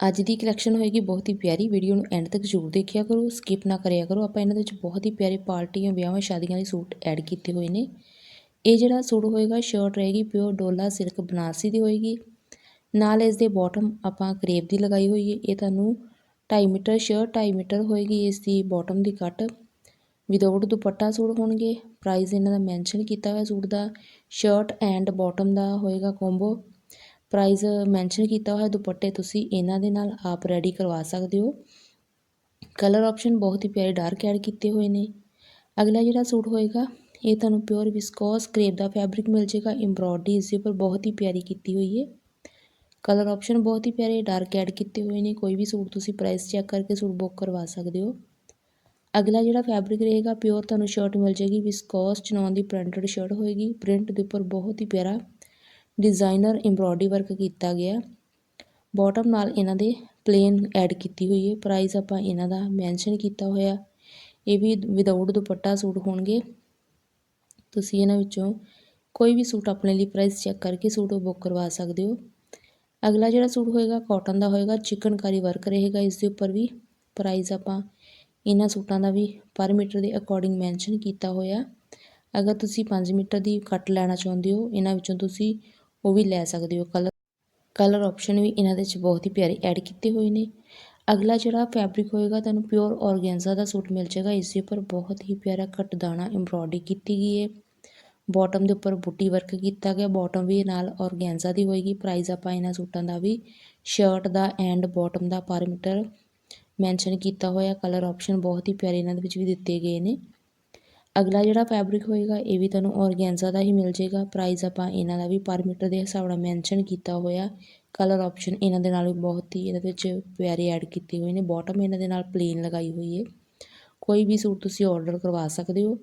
ਅੱਜ ਦੀ ਕਲੈਕਸ਼ਨ ਹੋਏਗੀ ਬਹੁਤ ਹੀ ਪਿਆਰੀ ਵੀਡੀਓ ਨੂੰ ਐਂਡ ਤੱਕ ਜ਼ਰੂਰ ਦੇਖਿਆ ਕਰੋ ਸਕਿਪ ਨਾ ਕਰਿਆ ਕਰੋ। ਆਪਾਂ ਇਹਨਾਂ ਦੇ ਵਿੱਚ ਬਹੁਤ ਹੀ ਪਿਆਰੇ ਪਾਰਟੀਆਂ, ਵਿਆਹਾਂ, ਸ਼ਾਦੀਆਂ ਦੇ ਸੂਟ ਐਡ ਕੀਤੇ ਹੋਏ ਨੇ। ਇਹ ਜਿਹੜਾ ਸੂਟ ਹੋਏਗਾ ਸ਼ਰਟ ਰਹੇਗੀ ਪਿਓਰ ਡੋਲਾ ਸਿਲਕ ਬਨਾਰਸੀ ਦੀ ਹੋਏਗੀ। ਨਾਲ ਇਸ ਦੇ ਬਾਟਮ ਆਪਾਂ ਕਰੇਪ ਦੀ ਲਗਾਈ ਹੋਈ ਹੈ। ਇਹ ਤੁਹਾਨੂੰ 2.5 ਮੀਟਰ ਸ਼ਰਟ 2.5 ਮੀਟਰ ਹੋਏਗੀ ਇਸ ਦੀ ਬਾਟਮ ਦੀ ਕੱਟ ਵਿਦਆਊਟ ਦੁਪੱਟਾ ਸੂਟ ਹੋਣਗੇ। ਪ੍ਰਾਈਸ ਇਹਨਾਂ ਦਾ ਮੈਂਸ਼ਨ ਕੀਤਾ ਹੋਇਆ ਸੂਟ ਦਾ। ਸ਼ਰਟ ਐਂਡ ਬਾਟਮ ਦਾ ਹੋਏਗਾ ਕੰਬੋ ਪ੍ਰਾਈਜ਼ ਮੈਂਸ਼ਨ ਕੀਤਾ ਹੋਇਆ ਦੁਪੱਟੇ ਤੁਸੀਂ ਇਹਨਾਂ ਦੇ ਨਾਲ ਆਪ ਰੈਡੀ ਕਰਵਾ ਸਕਦੇ ਹੋ। ਕਲਰ ਆਪਸ਼ਨ ਬਹੁਤ ਹੀ ਪਿਆਰੇ ਡਾਰਕ ਐਡ ਕੀਤੇ ਹੋਏ ਨੇ। ਅਗਲਾ ਜਿਹੜਾ ਸੂਟ ਹੋਏਗਾ, ਇਹ ਤੁਹਾਨੂੰ ਪਿਓਰ ਵਿਸਕੋਸ ਕਰੇਪ ਦਾ ਫੈਬਰਿਕ ਮਿਲ ਜਾਏਗਾ ਐਮਬ੍ਰੋਇਡਰੀ ਇਸ ਦੇ ਉੱਪਰ ਬਹੁਤ ਹੀ ਪਿਆਰੀ ਕੀਤੀ ਹੋਈ ਹੈ। ਕਲਰ ਆਪਸ਼ਨ ਬਹੁਤ ਹੀ ਪਿਆਰੇ ਡਾਰਕ ਐਡ ਕੀਤੇ ਹੋਏ ਨੇ, ਕੋਈ ਵੀ ਸੂਟ ਤੁਸੀਂ ਪ੍ਰਾਈਸ ਚੈੱਕ ਕਰਕੇ ਸੂਟ ਬੁੱਕ ਕਰਵਾ ਸਕਦੇ ਹੋ। ਅਗਲਾ ਜਿਹੜਾ ਫੈਬਰਿਕ ਰਹੇਗਾ ਪਿਓਰ ਤੁਹਾਨੂੰ ਸ਼ਰਟ ਮਿਲ ਜਾਏਗੀ ਵਿਸਕੋਸ ਚਨੌਨ ਦੀ ਪ੍ਰਿੰਟਡ ਸ਼ਰਟ ਹੋਏਗੀ ਪ੍ਰਿੰਟ ਦੇ ਉੱਪਰ ਬਹੁਤ ਹੀ ਪਿਆਰਾ ਡਿਜ਼ਾਈਨਰ ਐਮਬ੍ਰੋਇਡਰੀ ਵਰਕ ਕੀਤਾ ਗਿਆ। ਬਾਟਮ ਨਾਲ ਇਹਨਾਂ ਦੇ ਪਲੇਨ ਐਡ ਕੀਤੀ ਹੋਈ ਹੈ। ਪ੍ਰਾਈਸ ਆਪਾਂ ਇਹਨਾਂ ਦਾ ਮੈਂਸ਼ਨ ਕੀਤਾ ਹੋਇਆ। ਇਹ ਵੀ ਵਿਦਆਊਟ ਦੁਪੱਟਾ ਸੂਟ ਹੋਣਗੇ। ਤੁਸੀਂ ਇਹਨਾਂ ਵਿੱਚੋਂ ਕੋਈ ਵੀ ਸੂਟ ਆਪਣੇ ਲਈ ਪ੍ਰਾਈਸ ਚੈੱਕ ਕਰਕੇ ਸੂਟ ਬੁੱਕ ਕਰਵਾ ਸਕਦੇ ਹੋ। ਅਗਲਾ ਜਿਹੜਾ ਸੂਟ ਹੋਏਗਾ ਕਾਟਨ ਦਾ ਹੋਏਗਾ, ਚਿਕਨਕਾਰੀ ਵਰਕ ਰਹੇਗਾ। ਇਸ ਦੇ ਉੱਪਰ ਵੀ ਪ੍ਰਾਈਸ ਆਪਾਂ ਇਹਨਾਂ ਸੂਟਾਂ ਦਾ ਵੀ ਪਰ ਮੀਟਰ ਦੇ ਅਕੋਰਡਿੰਗ ਮੈਂਸ਼ਨ ਕੀਤਾ ਹੋਇਆ। ਅਗਰ ਤੁਸੀਂ 5 ਮੀਟਰ ਦੀ ਕੱਟ ਲੈਣਾ ਚਾਹੁੰਦੇ ਹੋ, ਇਹਨਾਂ ਵਿੱਚੋਂ ਤੁਸੀਂ ਉਹ ਵੀ ਲੈ ਸਕਦੇ ਹੋ। ਕਲਰ ਕਲਰ ਆਪਸ਼ਨ ਵੀ ਇਹਨਾਂ ਦੇ ਵਿੱਚ ਬਹੁਤ ਹੀ ਪਿਆਰੇ ਐਡ ਕੀਤੇ ਹੋਏ ਨੇ। ਅਗਲਾ ਜਿਹੜਾ ਫੈਬਰਿਕ ਹੋਏਗਾ, ਤੁਹਾਨੂੰ ਪਿਓਰ ਔਰਗੈਂਜ਼ਾ ਦਾ ਸੂਟ ਮਿਲ ਜਾਏਗਾ। ਇਸ ਦੇ ਉੱਪਰ ਬਹੁਤ ਹੀ ਪਿਆਰਾ ਕਟਦਾਣਾ ਐਮਬ੍ਰੋਇਡਰੀ ਕੀਤੀ ਗਈ ਹੈ। ਬਾਟਮ ਦੇ ਉੱਪਰ ਬੁੱਟੀ ਵਰਕ ਕੀਤਾ ਗਿਆ। ਬਾਟਮ ਵੀ ਨਾਲ ਔਰਗੈਂਜ਼ਾ ਦੀ ਹੋਏਗੀ। ਪ੍ਰਾਈਸ ਆਪਾਂ ਇਹਨਾਂ ਸੂਟਾਂ ਦਾ ਵੀ ਸ਼ਰਟ ਦਾ ਐਂਡ ਬਾਟਮ ਦਾ ਪਰ ਮੀਟਰ ਮੈਂਸ਼ਨ ਕੀਤਾ ਹੋਇਆ। ਕਲਰ ਆਪਸ਼ਨ ਬਹੁਤ ਹੀ ਪਿਆਰੇ ਇਹਨਾਂ ਦੇ ਵਿੱਚ ਵੀ ਦਿੱਤੇ ਗਏ ਨੇ। ਅਗਲਾ ਜਿਹੜਾ ਫੈਬਰਿਕ ਹੋਏਗਾ, ਇਹ ਵੀ ਤੁਹਾਨੂੰ ਔਰਗੈਂਜ਼ਾ ਦਾ ਹੀ ਮਿਲ ਜਾਏਗਾ। ਪ੍ਰਾਈਸ ਆਪਾਂ ਇਹਨਾਂ ਦਾ ਵੀ ਪਰ ਮੀਟਰ ਦੇ ਹਿਸਾਬ ਨਾਲ ਮੈਂਸ਼ਨ ਕੀਤਾ ਹੋਇਆ। ਕਲਰ ਆਪਸ਼ਨ ਇਹਨਾਂ ਦੇ ਨਾਲ ਵੀ ਬਹੁਤ ਹੀ ਇਹਨਾਂ ਵਿੱਚ ਪਿਆਰੇ ਐਡ ਕੀਤੇ ਹੋਏ ਨੇ। ਬਾਟਮ ਇਹਨਾਂ ਦੇ ਨਾਲ ਪਲੇਨ ਲਗਾਈ ਹੋਈ ਹੈ। ਕੋਈ ਵੀ ਸੂਟ ਤੁਸੀਂ ਆਰਡਰ ਕਰਵਾ ਸਕਦੇ ਹੋ।